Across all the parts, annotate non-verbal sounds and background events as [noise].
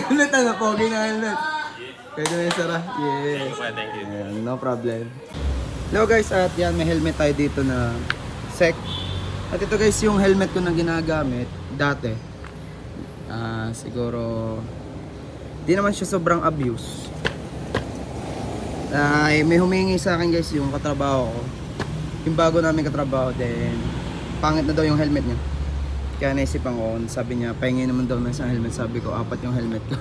helmet, ano? Pogi na helmet. Pwede na yung sara. Yes. Thank you. Ayan, no problem. Hello guys, at yan, may helmet tayo dito na sec. At ito guys, yung helmet ko na ginagamit dati. Ah, siguro, di naman siya sobrang abuse. Ay, may humingi sa akin guys yung katrabaho ko. Yung bago namin katrabaho, then pangit na daw yung helmet niya. Kaya naisipan ko, sabi niya, pahingi naman daw ng isang helmet. Sabi ko, apat yung helmet ko.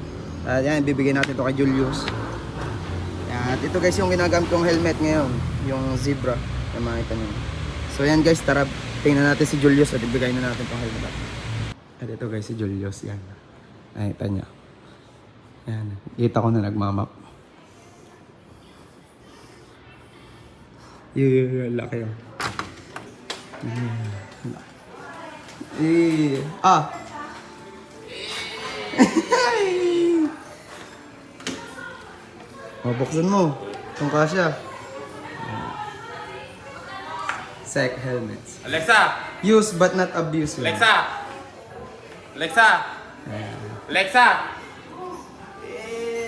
[laughs] At yan, bibigyan natin ito kay Julius. Yan, at ito guys yung ginagamit kong helmet ngayon. Yung zebra. Yung makita nyo. So yan guys, tara, tingnan natin si Julius at ibigay na natin tong helmet. At ito guys, si Julius. Yan. Nakita niya. Yan. Kita ko na nagmamap. Yeah, laki yun. Yeah. Eh, ah. [laughs] Mabuksan mo. Kung kasya. Sec helmets. Alexa! Use but not abuse. lang. Alexa! Alexa! Alexa!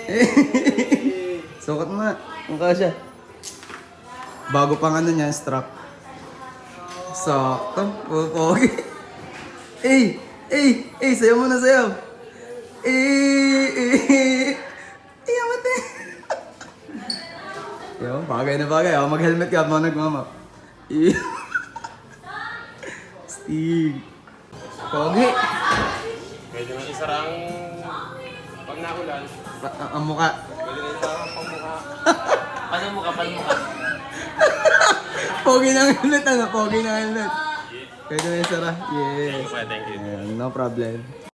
[laughs] Sukat mo nga. Kung kasya. Bago pang ano niya, strap. Sakto. Pupogi. Eh! Eh! Eh! Sayaw mo na sayaw. Eh! Eh! Eh! Amate! Yo, bagay na bagay. Ako mag-helmet ka. Mga nagmamap. Eh! [laughs] Stig. Pogi. Pwede mo isarang pag naulan. Pa- ang- ang mukha. Pwede mo isarang pangmukha. [laughs] Paano mo ka? Paano mo ka? Pogi ng helmet ano? Pogi ng helmet. Pwede na yung sara. Yes. Thank you. Ayan, no problem.